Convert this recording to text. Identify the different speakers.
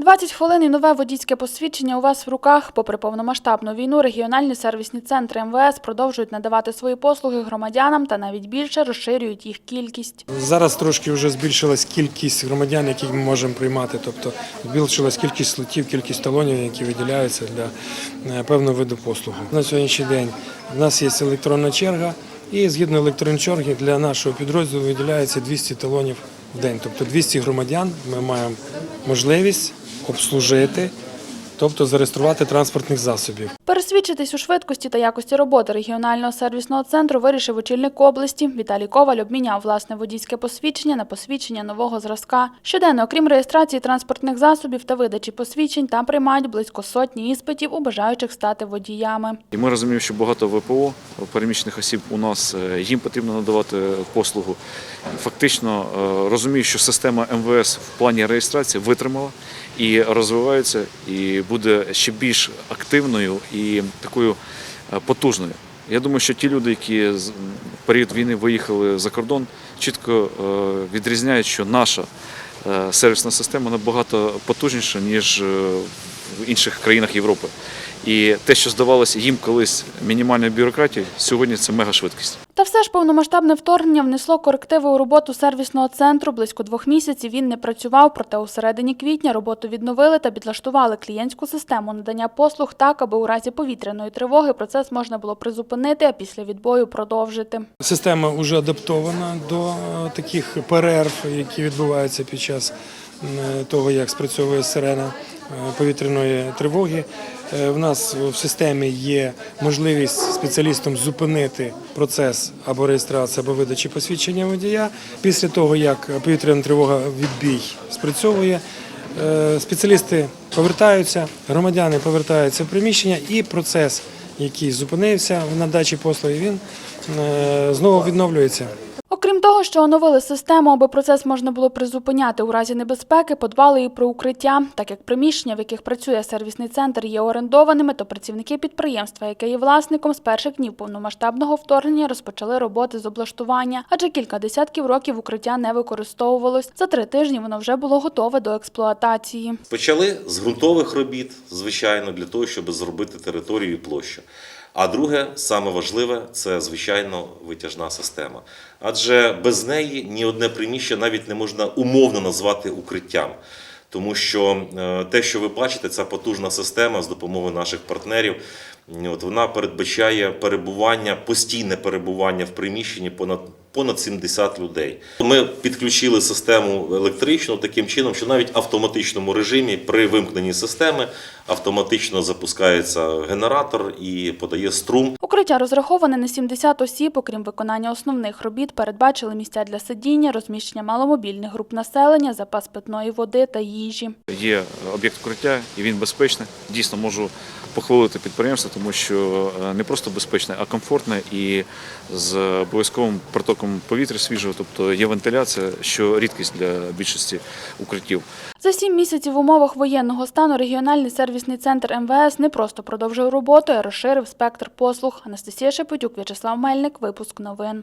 Speaker 1: 20 хвилин і нове водійське посвідчення у вас в руках. Попри повномасштабну війну, регіональні сервісні центри МВС продовжують надавати свої послуги громадянам та навіть більше розширюють їх кількість.
Speaker 2: Зараз трошки вже збільшилась кількість громадян, яких ми можемо приймати. Тобто збільшилась кількість слотів, кількість талонів, які виділяються для е, певного виду послуги. На сьогоднішній день в нас є електронна черга, і згідно електронної черги для нашого підрозділу виділяється 200 талонів в день. Тобто 200 громадян ми маємо можливість обслужити, тобто зареєструвати транспортних засобів.
Speaker 1: Пересвідчитись у швидкості та якості роботи регіонального сервісного центру вирішив очільник області. Віталій Коваль обміняв власне водійське посвідчення на посвідчення нового зразка. Щоденно, окрім реєстрації транспортних засобів та видачі посвідчень, там приймають близько сотні іспитів у бажаючих стати водіями.
Speaker 3: І ми розуміємо, що багато ВПО переміщених осіб у нас е, їм потрібно надавати послугу. Фактично е, розумію, що система МВС в плані реєстрації витримала і розвивається, і буде ще більш активною і такою е, потужною. Я думаю, що ті люди, які в період війни виїхали за кордон, чітко е, відрізняють, що наша е, сервісна система набагато потужніша, ніж в інших країнах Європи. І те, що здавалося їм колись мінімальною бюрократією, сьогодні це мегашвидкість.
Speaker 1: Та все ж повномасштабне вторгнення внесло корективи у роботу сервісного центру. Близько двох місяців він не працював, проте у середині квітня роботу відновили та підлаштували клієнтську систему надання послуг так, аби у разі повітряної тривоги процес можна було призупинити, а після відбою продовжити.
Speaker 2: Система вже адаптована до е, таких перерв, які відбуваються під час того, як спрацьовує сирена е, повітряної тривоги. Е, В нас в системі є можливість спеціалістам зупинити процес або реєстрації, або видачі посвідчення водія. Після того, як повітряна тривога відбій спрацьовує, е, спеціалісти повертаються, громадяни повертаються в приміщення, і процес, який зупинився в надачі послуги, він е, знову відновлюється.
Speaker 1: Окрім того, що оновили систему, аби процес можна було призупиняти у разі небезпеки, подбали і про укриття. Так як приміщення, в яких працює сервісний центр, є орендованими, то працівники підприємства, яке є власником, з перших днів повномасштабного вторгнення розпочали роботи з облаштування, адже кілька десятків років укриття не використовувалось. За три тижні воно вже було готове до експлуатації.
Speaker 4: Почали з ґрунтових робіт, звичайно, для того, щоб зробити територію і площу. А друге, саме важливе, це звичайно витяжна система. Адже без неї ні одне приміщення навіть не можна умовно назвати укриттям. Тому що е, те, що ви бачите, ця потужна система з допомогою наших партнерів, от вона передбачає перебування, постійне перебування в приміщенні понад понад 70 людей. Ми підключили систему електричну таким чином, що навіть в автоматичному режимі при вимкненні системи автоматично запускається генератор і подає струм.
Speaker 1: Укриття розраховане на 70 осіб. Окрім виконання основних робіт, передбачили місця для сидіння, розміщення маломобільних груп населення, запас питної води та їжі.
Speaker 3: Є об'єкт укриття, і він безпечний. Дійсно можу похвалити підприємство, тому що е, не просто безпечне, а комфортне і з обов'язковим протоком повітря свіжого, тобто є вентиляція, що рідкість для більшості укриттів.
Speaker 1: За сім місяців в умовах воєнного стану регіональний сервісний центр МВС не просто продовжив роботу, а розширив спектр послуг. Анастасія Шепетюк, В'ячеслав Мельник, випуск новин.